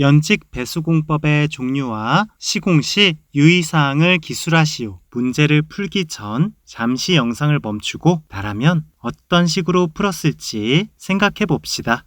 연직 배수공법의 종류와 시공 시 유의사항을 기술하시오. 문제를 풀기 전 잠시 영상을 멈추고 나라면 어떤 식으로 풀었을지 생각해 봅시다.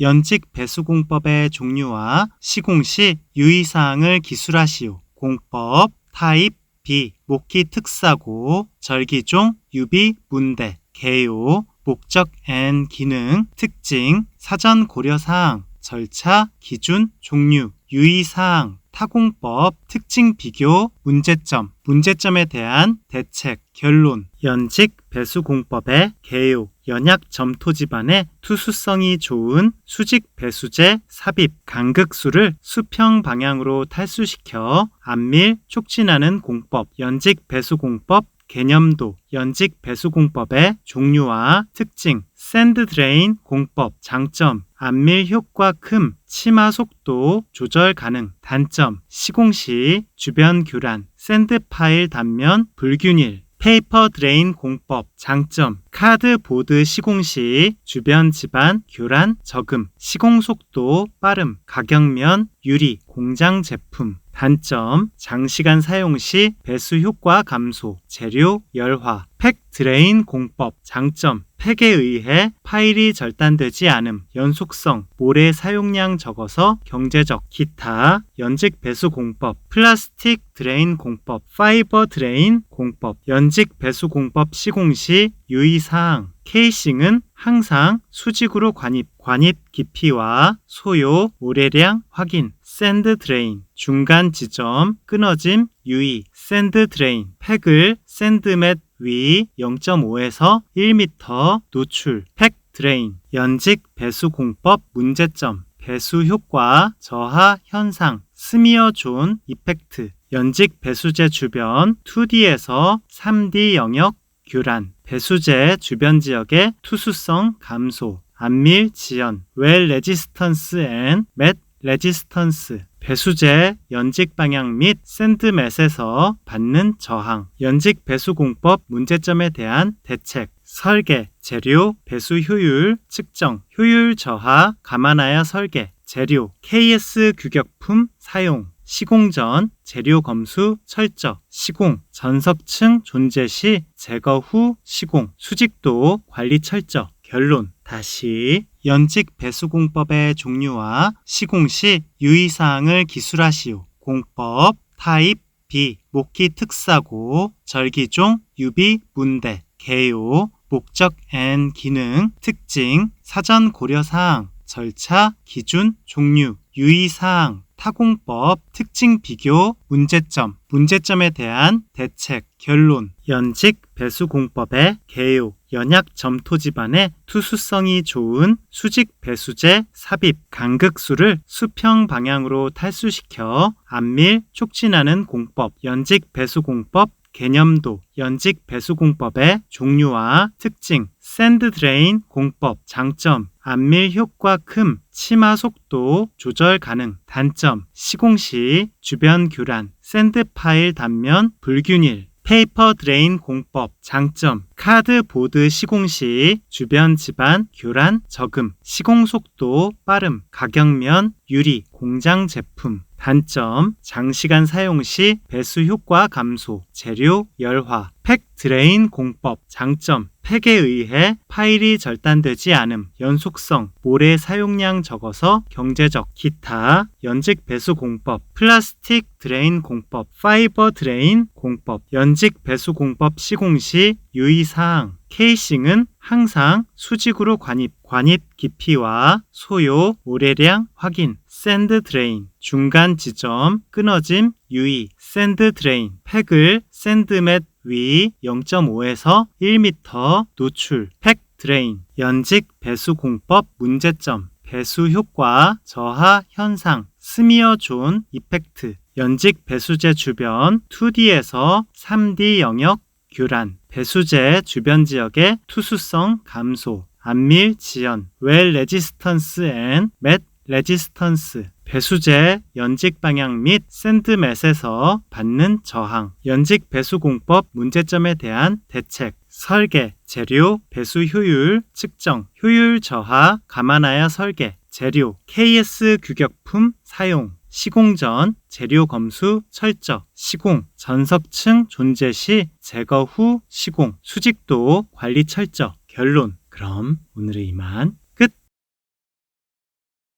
연직 배수공법의 종류와 시공 시 유의사항을 기술하시오. 공법, 타입, 비, 목기 특사고, 절기종, 유비, 문대, 개요, 목적 앤 기능, 특징, 사전 고려사항, 절차, 기준, 종류, 유의사항, 타공법, 특징 비교, 문제점, 문제점에 대한 대책, 결론, 연직, 배수공법의 개요, 연약 점토 집안의 투수성이 좋은 수직 배수제 삽입, 간극수를 수평 방향으로 탈수시켜 안밀, 촉진하는 공법, 연직 배수공법, 개념도, 연직 배수 공법의 종류와 특징, 샌드 드레인 공법, 장점, 안밀 효과 큼, 치마 속도 조절 가능, 단점, 시공 시 주변 교란, 샌드 파일 단면 불균일, 페이퍼 드레인 공법, 장점, 카드 보드 시공 시 주변 집안 교란 저금, 시공 속도 빠름, 가격면 유리, 공장 제품, 단점, 장시간 사용 시 배수 효과 감소, 재료 열화, 팩 드레인 공법, 장점, 팩에 의해 파일이 절단되지 않음, 연속성, 모래 사용량 적어서 경제적, 기타, 연직 배수 공법, 플라스틱 드레인 공법, 파이버 드레인 공법, 연직 배수 공법 시공 시 유의사항, 케이싱은 항상 수직으로 관입, 관입 깊이와 소요, 모래량 확인, 샌드 드레인, 중간 지점, 끊어짐, 유의, 샌드 드레인, 팩을 샌드맷 위 0.5에서 1m 노출, 팩 드레인, 연직 배수 공법 문제점, 배수 효과, 저하 현상, 스미어 존 이펙트, 연직 배수제 주변 2D에서 3D 영역 교란, 배수제 주변 지역의 투수성 감소, 안밀 지연, 웰 레지스턴스 앤맷 레지스턴스, 배수제 연직 방향 및 샌드맷에서 받는 저항, 연직 배수 공법 문제점에 대한 대책, 설계, 재료, 배수 효율, 측정, 효율 저하, 감안하여 설계, 재료, KS 규격품 사용, 시공 전 재료 검수 철저, 시공, 전석층 존재 시 제거 후 시공, 수직도 관리 철저, 결론, 다시. 연직 배수공법의 종류와 시공 시 유의사항을 기술하시오. 공법, 타입, 비, 목기 특사고, 절기종, 유비, 문대, 개요, 목적 앤 기능, 특징, 사전 고려사항, 절차, 기준, 종류, 유의사항, 타공법, 특징 비교, 문제점, 문제점에 대한 대책, 결론, 연직, 배수공법의 개요, 연약 점토 집안의 투수성이 좋은 수직 배수제 삽입, 간극수를 수평 방향으로 탈수시켜 안밀, 촉진하는 공법, 연직 배수공법, 개념도, 연직 배수공법의 종류와 특징, 샌드 드레인 공법, 장점, 안밀 효과 큼, 치마 속도 조절 가능, 단점, 시공 시 주변 교란, 샌드 파일 단면 불균일, 페이퍼 드레인 공법, 장점, 카드 보드 시공 시 주변 집안 교란 저금, 시공 속도 빠름, 가격면 유리, 공장 제품, 단점, 장시간 사용 시 배수 효과 감소, 재료 열화, 팩 드레인 공법, 장점, 팩에 의해 파일이 절단되지 않음, 연속성, 모래 사용량 적어서 경제적, 기타, 연직 배수 공법, 플라스틱 드레인 공법, 파이버 드레인 공법, 연직 배수 공법 시공 시 유의사항, 케이싱은 항상 수직으로 관입, 관입 깊이와 소요, 모래량 확인, 샌드 드레인, 중간 지점, 끊어짐, 유의, 샌드 드레인, 팩을 샌드맷 위 0.5에서 1m 노출, 팩 드레인, 연직 배수 공법 문제점, 배수 효과, 저하 현상, 스미어 존 이펙트, 연직 배수제 주변 2D에서 3D 영역 교란, 배수제 주변 지역의 투수성 감소, 안밀 지연, 웰 레지스턴스 앤맷 레지스턴스, 배수제 연직 방향 및 샌드맷에서 받는 저항, 연직 배수 공법 문제점에 대한 대책, 설계, 재료, 배수 효율, 측정, 효율 저하, 감안하여 설계, 재료, KS 규격품 사용, 시공 전, 재료 검수, 철저, 시공, 전석층 존재 시, 제거 후, 시공, 수직도, 관리 철저, 결론. 그럼 오늘은 이만.